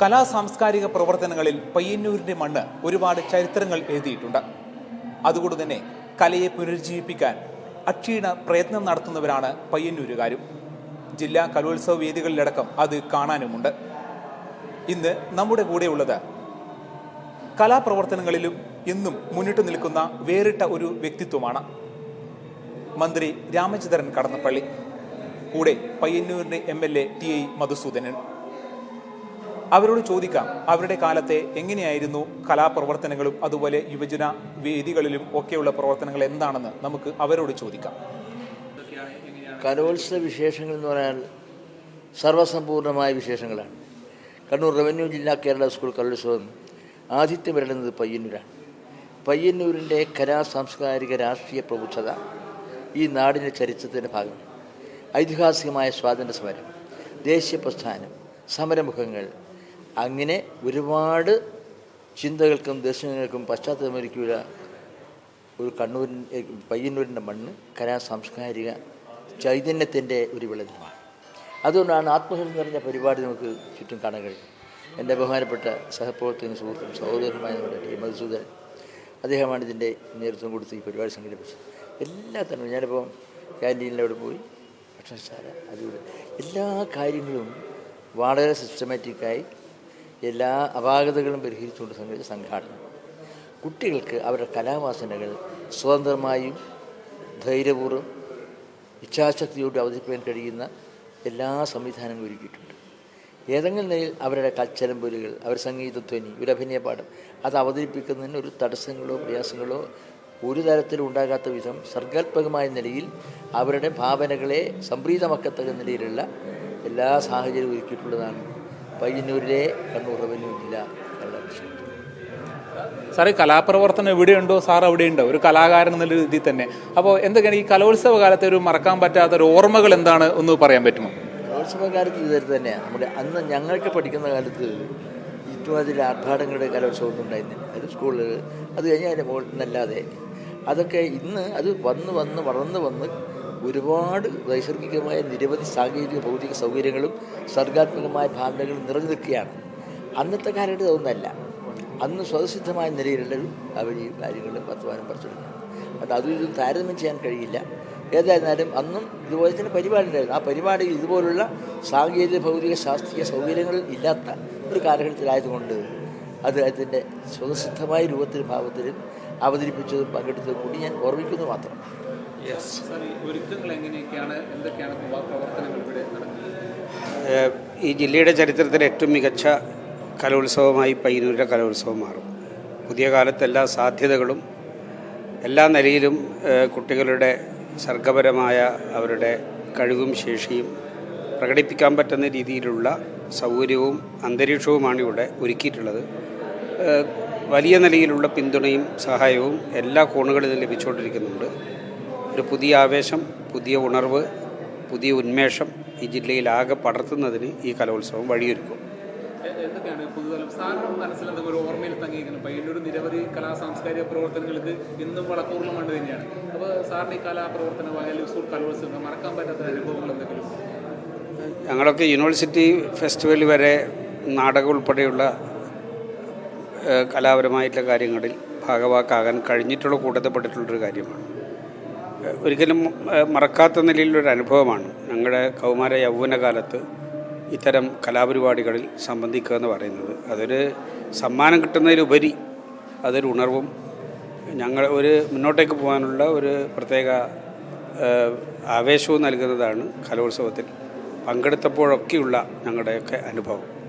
കലാ സാംസ്കാരിക പ്രവർത്തനങ്ങളിൽ പയ്യന്നൂരിന്റെ മണ്ണ് ഒരുപാട് ചരിത്രങ്ങൾ എഴുതിയിട്ടുണ്ട്. അതുകൊണ്ട് തന്നെ കലയെ പുനരുജ്ജീവിപ്പിക്കാൻ അക്ഷീണ പ്രയത്നം നടത്തുന്നവരാണ് പയ്യന്നൂരുകാരും. ജില്ലാ കലോത്സവ വേദികളിലടക്കം അത് കാണാനുമുണ്ട്. ഇന്ന് നമ്മുടെ കൂടെയുള്ളത് കലാപ്രവർത്തനങ്ങളിലും എന്നും മുന്നിട്ട് നിൽക്കുന്ന വേറിട്ട ഒരു വ്യക്തിത്വമാണ് മന്ത്രി രാമചന്ദ്രൻ കടന്നപ്പള്ളി. കൂടെ പയ്യന്നൂരിന്റെ M L A T I Madhusoodanan. അവരോട് ചോദിക്കാം അവരുടെ കാലത്തെ എങ്ങനെയായിരുന്നു കലാപ്രവർത്തനങ്ങളും അതുപോലെ യുവജന വേദികളിലും ഒക്കെയുള്ള പ്രവർത്തനങ്ങൾ എന്താണെന്ന് നമുക്ക് അവരോട് ചോദിക്കാം. കലോത്സവ വിശേഷങ്ങൾ എന്ന് പറഞ്ഞാൽ സർവസമ്പൂർണമായ വിശേഷങ്ങളാണ്. കണ്ണൂർ റവന്യൂ ജില്ലാ കേരള സ്കൂൾ കലോത്സവം ആതിഥ്യം വരുന്നത് പയ്യന്നൂരാണ്. പയ്യന്നൂരിന്റെ കലാ സാംസ്കാരിക രാഷ്ട്രീയ പ്രബുദ്ധത ഈ നാടിന്റെ ചരിത്രത്തിന്റെ ഭാഗമാണ്. ഐതിഹാസികമായ സ്വാതന്ത്ര്യ സമരം ദേശീയ പ്രസ്ഥാനം സമരമുഖങ്ങൾ അങ്ങനെ ഒരുപാട് ചിന്തകൾക്കും ദർശനങ്ങൾക്കും പശ്ചാത്തലമൊരുക്കിയ ഒരു കണ്ണൂരിന്റെ പയ്യന്നൂരിന്റെ മണ്ണ് കലാ സാംസ്കാരിക ചൈതന്യത്തിന്റെ ഒരു വിളനിലമാണ് അതുകൊണ്ടാണ് ആത്മഹത്യ നിറഞ്ഞ പരിപാടി നമുക്ക് ചുറ്റും കാണാൻ കഴിയും എന്റെ ബഹുമാനപ്പെട്ട സഹപ്രവർത്തകനും സുഹൃത്തും സഹോദരനുമായ നമ്മുടെ ടി. മധുസൂദൻ അദ്ദേഹമാണ് ഇതിന്റെ നേതൃത്വം കൊടുത്ത് ഈ പരിപാടി സംഘടിപ്പിച്ചത്. എല്ലാ തന്നെ ഞാനിപ്പോൾ ക്യാന്റീനിലവിടെ പോയി ഭക്ഷണശാല അതിലൂടെ എല്ലാ കാര്യങ്ങളും വളരെ സിസ്റ്റമാറ്റിക്കായി എല്ലാ അപാകതകളും പരിഹരിച്ചുകൊണ്ട് സംഘടിച്ച സംഘാടനം. കുട്ടികൾക്ക് അവരുടെ കലാവാസനകൾ സ്വതന്ത്രമായും ധൈര്യപൂർവം ഇച്ഛാശക്തിയോട് അവതരിപ്പിക്കാൻ കഴിയുന്ന എല്ലാ സംവിധാനങ്ങളും ഒരുക്കിയിട്ടുണ്ട്. ഏതെങ്കിലും നിലയിൽ അവരുടെ കച്ചലമ്പൊലികൾ അവർ സംഗീതധ്വനി ഒരു അഭിനയപാഠം അത് അവതരിപ്പിക്കുന്നതിന് ഒരു തടസ്സങ്ങളോ പ്രയാസങ്ങളോ ഒരു തരത്തിലും ഉണ്ടാകാത്ത വിധം സർഗാത്മകമായ നിലയിൽ അവരുടെ ഭാവനകളെ സംപ്രീതമാക്കത്തക്ക നിലയിലുള്ള എല്ലാ സാഹചര്യവും ഒരുക്കിയിട്ടുള്ളതാണ് പയ്യന്നൂരിലെ കണ്ണൂർ റവന്യൂ ജില്ല വിഷയം സാറേ കലാപ്രവർത്തനം എവിടെയുണ്ടോ? സാർ അവിടെയുണ്ടോ. ഒരു കലാകാരൻ എന്നുള്ള രീതിയിൽ തന്നെ. അപ്പോൾ എന്തൊക്കെയാണ് ഈ കലോത്സവ കാലത്തെ ഒരു മറക്കാൻ പറ്റാത്ത ഒരു ഓർമ്മകൾ എന്താണ്? ഒന്ന് പറയാൻ പറ്റുമോ? കലോത്സവ കാലത്ത് ഇത് തന്നെയാണ് നമ്മുടെ അന്ന് ഞങ്ങൾക്ക് പഠിക്കുന്ന കാലത്ത് ഇതുമാതിരി ആർഭാടങ്ങളുടെ കലോത്സവം ഒന്നും ഉണ്ടായിരുന്നില്ല. അത് സ്കൂളിൽ അത് കഴിഞ്ഞ് അതിന്റെ മുകളിൽ നിന്നല്ലാതെ. അതൊക്കെ ഇന്ന് അത് വന്ന് വന്ന് വളർന്ന് വന്ന് ഒരുപാട് നൈസർഗികമായ നിരവധി സാങ്കേതിക ഭൗതിക സൗകര്യങ്ങളും സർഗാത്മകമായ ഭാവനകളും നിറഞ്ഞു നിൽക്കുകയാണ്. അന്നത്തെ കാലത്ത് അതൊന്നല്ല. അന്ന് സ്വതസിദ്ധമായ നിലയിലുള്ള അവർ ഈ കാര്യങ്ങൾ വർത്തമാനം പറിച്ചെടുക്കുകയാണ് അത് അതും ഇതും താരതമ്യം ചെയ്യാൻ കഴിയില്ല. ഏതായിരുന്നാലും അന്നും ഇതുപോലെ തന്നെ പരിപാടി ഉണ്ടായിരുന്നു. ആ പരിപാടി ഇതുപോലുള്ള സാങ്കേതിക ഭൗതിക ശാസ്ത്രീയ സൗകര്യങ്ങൾ ഇല്ലാത്ത ഒരു കാലഘട്ടത്തിലായതുകൊണ്ട് അത് അതിന്റെ സ്വതസിദ്ധമായ രൂപത്തിലും ഭാവത്തിലും അവതരിപ്പിച്ചതും പങ്കെടുത്തതും കൂടി ഞാൻ ഓർമ്മിക്കുന്നു മാത്രം. ഒരുക്കങ്ങൾ എങ്ങനെയൊക്കെയാണ്? എന്തൊക്കെയാണ് പ്രവർത്തനങ്ങൾ ഇവിടെ നടക്കുന്നത്? ഈ ജില്ലയുടെ ചരിത്രത്തിലെ ഏറ്റവും മികച്ച കലോത്സവമായി പയ്യന്നൂരിലെ കലോത്സവം മാറും. പുതിയ കാലത്ത് എല്ലാ സാധ്യതകളും എല്ലാ നിലയിലും കുട്ടികളുടെ സർഗപരമായ അവരുടെ കഴിവും ശേഷിയും പ്രകടിപ്പിക്കാൻ പറ്റുന്ന രീതിയിലുള്ള സൗകര്യവും അന്തരീക്ഷവുമാണ് ഇവിടെ ഒരുക്കിയിട്ടുള്ളത്. വലിയ നിലയിലുള്ള പിന്തുണയും സഹായവും എല്ലാ കോണുകളിൽ കോണുകളിലും ലഭിച്ചുകൊണ്ടിരിക്കുന്നുണ്ട്. ഒരു പുതിയ ആവേശം പുതിയ ഉണർവ് പുതിയ ഉന്മേഷം ഈ ജില്ലയിൽ ആകെ പടർത്തുന്നതിന് ഈ കലോത്സവം വഴിയൊരുക്കും. എന്തൊക്കെയാണ് പുതുതലം? ഒരു ഓർമ്മയിൽ തങ്ങിയിരിക്കുന്നത് പയ്യന്നൂർ നിരവധി കലാ സാംസ്കാരിക പ്രവർത്തനങ്ങൾക്ക് ഇന്നും വളക്കൂറുള്ള മണ്ണ് തന്നെയാണ്. അപ്പോൾ സാറിന് ഈ കലോത്സവം മറക്കാൻ പറ്റാത്ത അനുഭവങ്ങൾ എന്തെങ്കിലും ഞങ്ങളൊക്കെ യൂണിവേഴ്സിറ്റി ഫെസ്റ്റിവൽ വരെ നാടകം ഉൾപ്പെടെയുള്ള കലാപരമായിട്ടുള്ള കാര്യങ്ങളിൽ ഭാഗവാക്കാകാൻ കഴിഞ്ഞിട്ടുള്ള കൂട്ടത്തിൽപ്പെട്ടിട്ടുള്ളൊരു കാര്യമാണ്. ഒരിക്കലും മറക്കാത്ത നിലയിലൊരു അനുഭവമാണ് ഞങ്ങളുടെ കൗമാര യൗവനകാലത്ത് ഇത്തരം കലാപരിപാടികളിൽ സംബന്ധിക്കുക എന്ന് പറയുന്നത്. അതൊരു സമ്മാനം കിട്ടുന്നതിലുപരി അതൊരു ഉണർവും ഞങ്ങൾ ഒരു മുന്നോട്ടേക്ക് പോകാനുള്ള ഒരു പ്രത്യേക ആവേശവും നൽകുന്നതാണ് കലോത്സവത്തിൽ പങ്കെടുത്തപ്പോഴൊക്കെയുള്ള ഞങ്ങളുടെയൊക്കെ അനുഭവം.